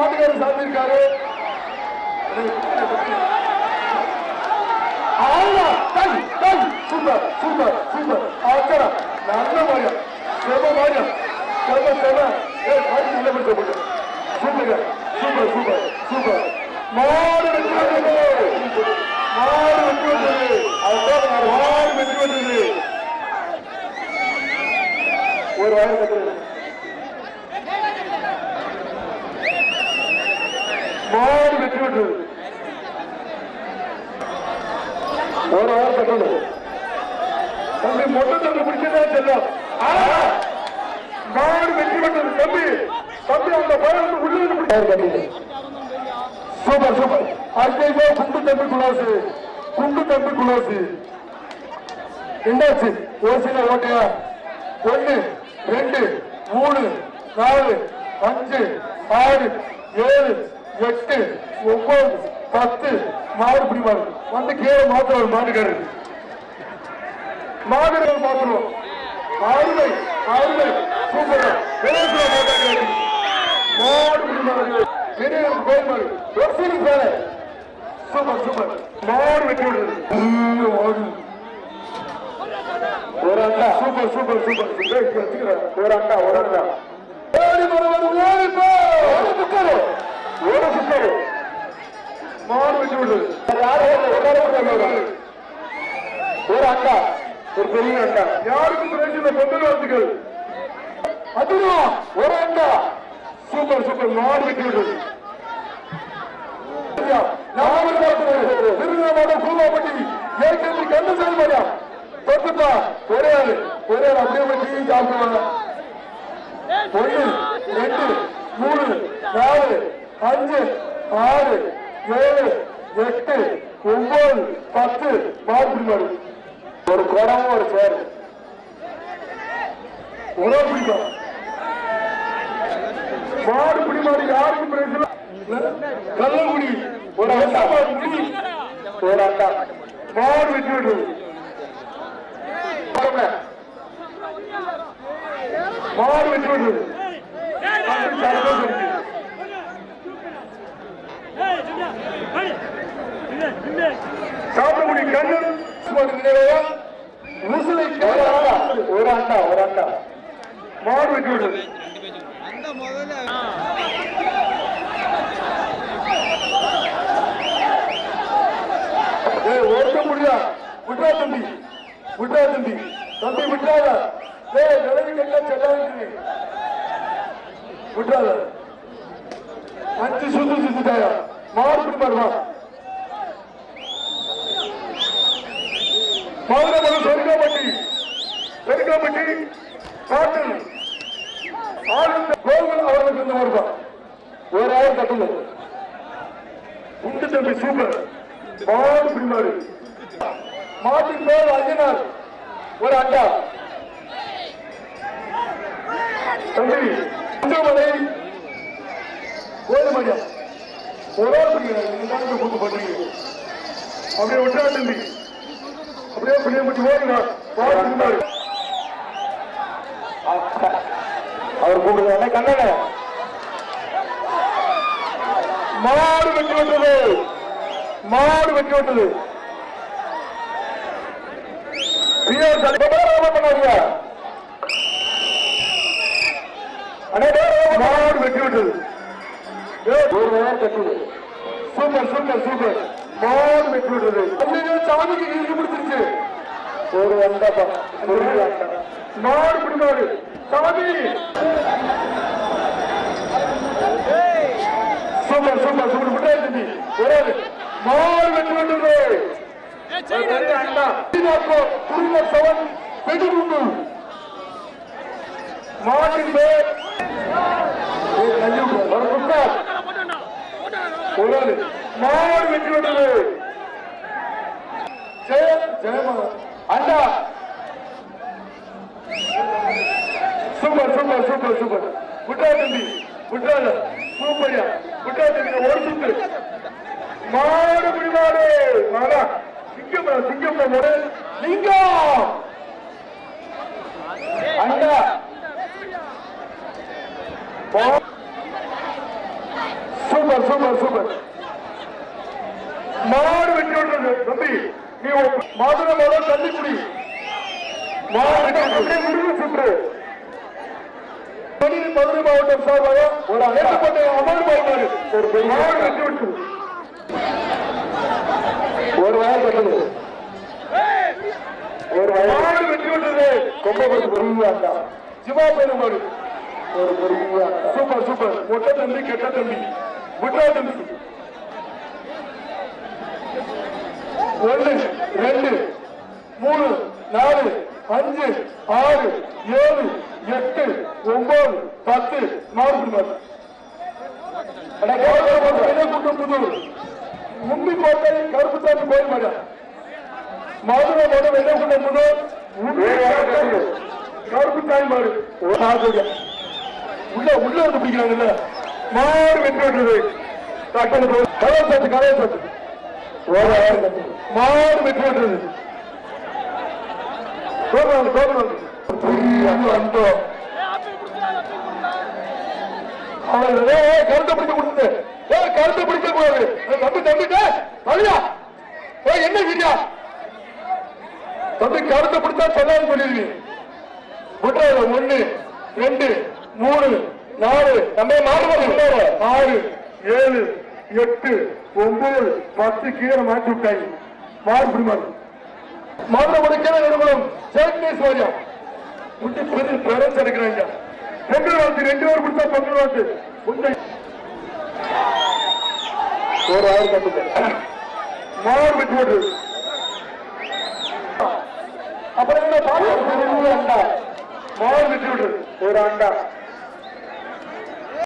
மாட்டுக்காரர் சாத்திருக்காரு super super super. ஆச்சரா நல்ல மாரியம் செம மாரியம் செம செம. நல்ல பிடிச்ச போட்டு சூப்பர் சூப்பர் சூப்பர் சூப்பர். மாடு வெற்றி வந்தது. மாடு வெற்றி வந்தது. அதுதான் மாடு வெற்றி வந்தது. ஒரு வாரம் கட்டுறது மாடு வெற்றி பெற்றது ஒரு வாரம் கட்டணும். தம்பி மொத்த தம்பி பிடிச்சதா செல்லும் மாடு வெற்றி பெற்றது தம்பி. தம்பி அந்த பயம் உள்ள கட்டணும் சூப்பர் சூப்பர். அடுத்த குண்டு தம்பி குலாசு. குண்டு தம்பி குலாசு. என்னாச்சு? ஒரு சில ஓட்டையா? ஒன்னு ரெண்டு மூணு நாலு அஞ்சு ஆறு ஏழு எட்டு ஒன்பது பத்து மாடு பிடி மாடு வந்து கீழே மாத்திரம் மாட்டுக்காரு மாடுகள் மாத்திரம் அருமை அருமை சூப்பர். மாட்டாங்க மாடு பிடி மாடு பெரிய கோயில் ஒரு சீனி சூப்பர் சூப்பர். மாடு வெட்டி விடுறது. மாடு. ஒரு அண்டா சூப்பர் சூப்பர் சூப்பர். சூப்பர் ஒரு அண்டா ஒரு அண்டா ஓடி வருவது ஓடி போ ஒரு சுக்கரு ஒரு சுக்கரு மாடு ஒரு அண்டா ஒரு பெரிய அண்டா யாருக்கும் பிரச்சனை வாழ்த்துக்கள் ஒரு அண்டா சூப்பர் சூப்பர். மாடு வெட்டி விடுது ஏற்கனவே கண்டு தொட்டுப்பா. ஒரே ஆளு. ஒரே ஆள். அப்படியே போய் டீ சாப்பிடுவாங்க ஒன்று ரெண்டு மூணு நாலு அஞ்சு ஆறு ஏழு எட்டு ஒன்பது பத்து மாடு மாடு ஒரு குடமும் சேர். உணவு பிடிக்கும். மாடு பிடி மாடு யாருக்கு பிரச்சனை கள்ளக்குடி. ஒரு அண்டா முடி ஒரு அண்டா மாடு விட்டு விடு. மாடு விட்டு விடு. அப்படி சந்தோஷம் இருக்கு. சாப்பிடக்கூடிய கண்ணன் சுமார் நினைவையா ஒரு அண்டா ஒரு அண்டா ஒரு அண்டா மாடு ஓட்ட முடியா விட்டா தம்பி விட்டா தம்பி தம்பி விட்டாத ஏய் நிலவி கட்டா செல்லாது விட்டாத அஞ்சு சுத்து சுத்துட்டாயா மாறுபடி மாறுவா சொர்க்காப்பட்டி காட்டில் ஆளுநர் கோவில் அவர்களுக்கு இந்த வருவா ஒரு ஆள் கட்டணும் உண்டு தம்பி சூப்பர் மாடு பின்னாடி மாட்டின் பேர் அஞ்சனார். ஒரு அண்டா. தம்பி அஞ்சமலை. கோதுமடியா ஒரு ஆள் பிடிக்கிறார் நீங்க பண்ணுறீங்க அப்படியே விட்டா தம்பி அப்படியே பிள்ளைய பற்றி ஓடுங்க பாடு பின்னாடி அவர் கூப்பிடுறாங்க கண்ணன மாடு வெட்டி விட்டது. மாடு வெட்டி விட்டது. மாடு வெட்டி விட்டது. Super super super. மாடு வெட்டி விட்டது. சாமிக்கு இறுதி பிடிச்சிருச்சு ஒரு வந்தாப்பா. மாடு பிடி மாடு சாமி சூப்பர் சூப்பர் சூப்பர் விட்டாய் தம்பி ஒரே ஆளு. மாடு வெட்டி விட்டது மாட்டின் பேர் ஒரு ஆளு. மாடு வெட்டி விட்டது ஜெய ஜெயமா அண்டா சூப்பர் சூப்பர் சூப்பர் சூப்பர் விட்டா தம்பி விட்டா சூப்பரியா விட்டா தம்பி ஒரு சுத்து மாடு பிடிவாடு மாடா சிங்கம் சிங்கம் மாடு லிங்கம். அண்டா சூப்பர் சூப்பர் சூப்பர். மாடு வெட்டி விடுறது தம்பி. நீ மதுரை வெட்டி அப்படியே முடிவு சுற்று. மதுரை மாவட்டம் சார்பாக ஒரு அழைக்கப்பட்ட அமர் பாய்மாறு ஒரு மாடு வெட்டி விட்டு ஒரு வயல் கட்டுது ஒரு மாடு வெட்டி ரொம்ப ஒரு கொம்பகுடி பெருமையாண்டா சிவா பெருமாள் ஒரு பெருமையா சூப்பர் சூப்பர். மொட்டை தம்பி கெட்ட தம்பி. முட்டா தம்பி. ஒன்று ரெண்டு மூணு நாலு அஞ்சு ஆறு ஏழு எட்டு ஒன்பது பத்து மாறு கூட்டம் புதூர் மும்பி கோட்டை கருப்பு தாண்டி கோயில் மாட்டேன் மதுரை மடம் வெள்ளக்குண்டம் முதல் கருப்பு சாமி மாடு. உள்ள உள்ள வந்து பிடிக்கிறாங்கல்ல. மாறு வெற்றி விட்டுறது டக்குனு சாத்து மாறு வெற்றி விட்டுறது சோதனை சோதனை வந்தோம் அவன் கருத்தை கொடுத்து. கருத்தை பிடிக்க கூடாது. ஏய், தம்பி என்ன வீடியா தம்பி கருத்தை பிடிச்சா சொல்லான்னு சொல்லிருவீங்க விட்டுறாரு ஒண்ணு ரெண்டு மூணு நாலு நம்ம மாறுபாடு ஆறு ஏழு எட்டு ஒன்பது பத்து கீழே மாற்றி விட்டாங்க. மாடு பிடிமாறு மாடு முடிக்கிற நிறுவனம் சேட்னீஸ் வாரியம் முட்டி பெரிய பெரன்ஸ் எடுக்கிறாங்க. பொங்கல் வாழ்த்து ரெண்டு பேர் கொடுத்தா பொங்கல் வாழ்த்து. ஒரு ஆறு கட்டுங்க மாடு விட்டு விட்டு அப்புறம் என்ன ஒரு அண்டா மாடு விட்டு விட்டு ஒரு அண்டா.